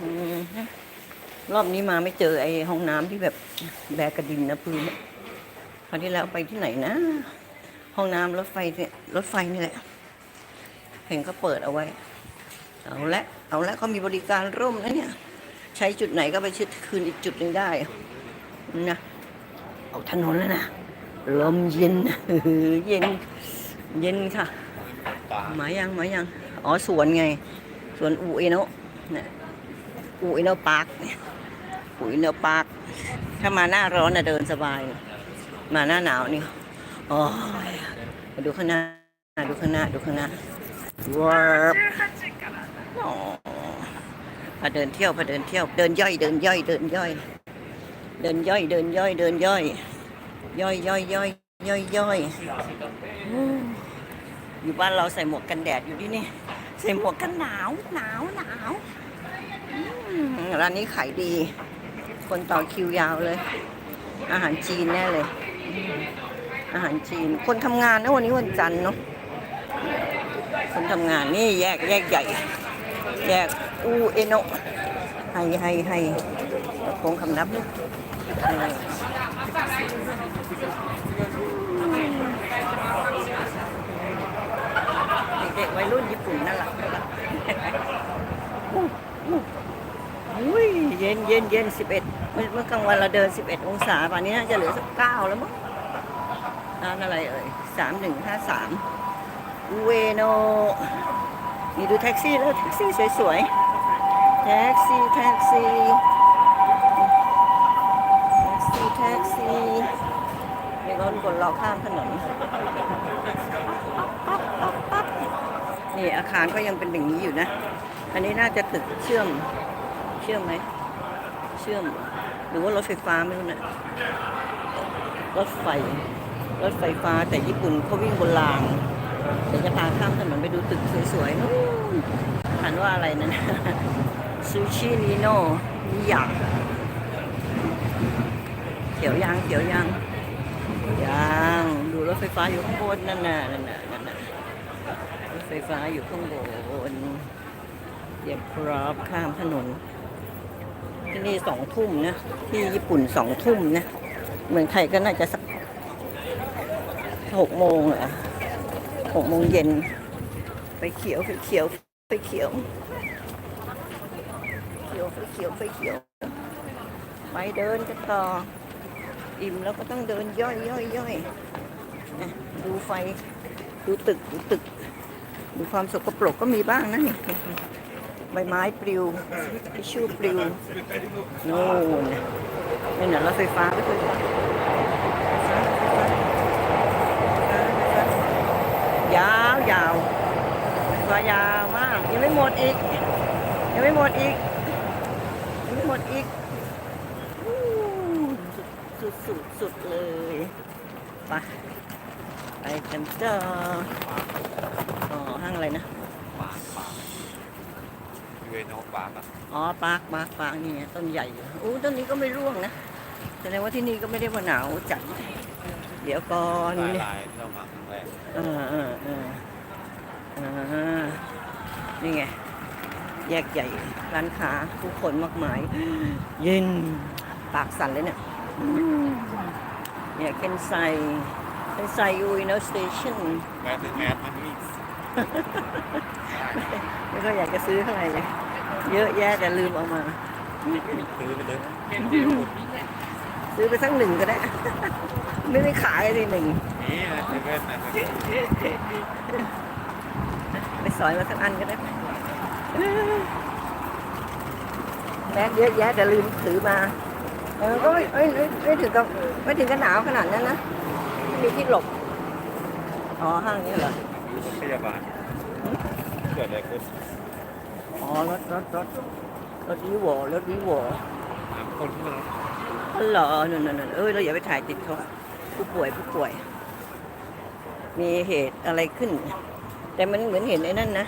อืมรอบนี้มาไม่เจอไอ้ห้องน้ำที่แบบแบกกระดินนะพื้นคราวที่แล้วไปที่ไหนนะ ห้องน้ำรถไฟเนี่ยรถไฟนี่แหละ เห็นเขาเปิดเอาไว้ เอาละเอาละเขามีบริการร่มนะเนี่ย ใช้จุดไหนก็ไปชิดคืนอีกจุดหนึ่งได้นะเอาถนนแล้วนะลมเย็นเย็น เย็นค่ะหมายยังหมายยัง อ๋อสวนไง สวนอูเอโนะเนี่ย อูเอโนะปาร์คเนี่ยอูเอโนะปาร์คถ้ามาหน้าร้อนน่ะเดินสบาย มาหน้าหนาวนี่โอ้ยมาดูข้างหน้า ดูข้างหน้า ดูข้างหน้าว้าวอ๋อพาเดินเที่ยวพาเดินเที่ยว เดินย่อย เดินย่อย เดินย่อย เดินย่อย เดินย่อย เดินย่อย ย่อยย่อยย่อยย่อยย่อยอืมอยู่บ้านเราใส่หมวกกันแดดอยู่ที่นี่ ใส่หมวกกันหนาว หนาวหนาวอืม ร้านนี้ขายดี คนต่อคิวยาวเลย อาหารจีนแน่เลย อาหารจีน คนทำงานนะวันนี้วันจันทร์เนาะ คนทำงานนี่แยกแยกใหญ่ แยกอูเอโนให้ให้ให้คงคำนับลูกเออเด็กวัยรุ่นญี่ปุ่นน่ารักน่ารัก อุ้ยเย็นเย็นเย็นสิบเอ็ดเมื่อกลางวันเราเดินสิบเอ็ดองศาป่านนี้น่าจะเหลือสักเก้าแล้วมั้งร้านอะไรเอ่ยสามหนึ่งห้าสามเวโนนี่ดูแท็กซี่แล้วแท็กซี่สวยๆ แท็กซี่แท็กซี่แท็กซี่แท็กซี่มีรถกดรอข้ามถนนนี่อาคารก็ยังเป็นอย่างนี้อยู่นะ อันนี้น่าจะตึกเชื่อม ชื่อมไหม เชื่อม หรือว่ารถไฟฟ้าไม่รู้นะรถไฟ รถไฟฟ้าแต่ญี่ปุ่นเขาวิ่งบนรางเดี๋ยวจะพาข้ามถนนไปดูตึกสวยๆนู่นอ่านว่าอะไรนั่นซูชินิโนนิยะเขียวยางเขียวยางยางดูรถไฟฟ้าอยู่ข้างบนนั่นน่ะนั่นน่ะนั่นน่ะรถไฟฟ้าอยู่ข้างบนเดี๋ยวพร้อมข้ามถนน ที่นี่สองทุ่มนะที่ญี่ปุ่นสองทุ่มนะเมืองไทยก็น่าจะสักหกโมงเหรอหกโมงเย็นไฟเขียวไฟเขียวไฟเขียวเขียวไฟเขียวไฟเขียวไปเดินกันต่ออิ่มแล้วก็ต้องเดินย่อยย่อยย่อยอะดูไฟดูตึกดูตึกดูความสกปรกก็มีบ้างนะนี่ ใบไม้ปลิวทิชชู่ปลิวโน่นนี่น่ะรถไฟฟ้ารถไฟฟ้าไฟฟ้าไฟฟ้ายาวยาวตัวยาวมาก ยังไม่หมดอีก ยังไม่หมดอีก ยังไม่หมดอีกอสุดสุดสุดเลยไปไปกันต่ออ๋อห้างอะไรนะ เอโนปาร์กอะอ๋อปาร์คปาร์คปาร์คนี่ไงต้นใหญ่อยู่อู้ต้นนี้ก็ไม่ร่วงนะแสดงว่าที่นี่ก็ไม่ได้ว่าหนาวจัดเดี๋ยวก่อนลายลายที่เรามาครั้งแรกเออเออเอออ่านี่ไงแยกใหญ่ร้านค้าผู้คนมากมาย เย็นปากสั่นเลยเนี่ยอืมเนี่ยเคนไซเคนไซยูอินสเตชันแมสแมสมันนี่ ไม่ก็อยากจะซื้อเท่าไหร่เลยเยอะแยะแต่ลืมเอามา ซื้อไปเลยซื้อไปสักหนึ่งก็ได้ ไม่ได้ขายเลยหนึ่งนี่นะเซเว่นนะไปสอยมาสักอันก็ได้แม็กเยอะแยะแต่ลืมถือมา เออก็ไม่ไม่ไม่ไม่ถึงกับไม่ถึงกับหนาวขนาดนั้นนะไม่มีที่หลบ อ๋อห้างนี้เหรอรถพยาบาลเกิดอะไรขึ้นอ๋อรถรถรถรถวิวรถวิวถามคนที่มาอ๋อเหรอนั่นนั่นนั่นเออเราอย่าไปถ่ายติดเขาผู้ป่วยผู้ป่วย มีเหตุอะไรขึ้น แต่มันเหมือนเห็นไอ้นั่นนะ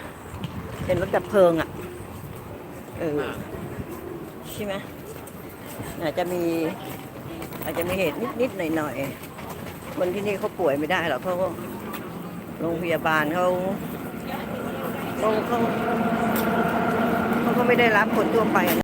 เห็นรถดับเพลิงอะเออใช่ไหมอาจจะมี อาจจะมีเหตุนิดๆหน่อยๆคนที่นี่เขาป่วยไม่ได้หรอกเพราะว่าโรงพยาบาลเขา เขาเขาเขาก็ไม่ได้รับคนทั่วไป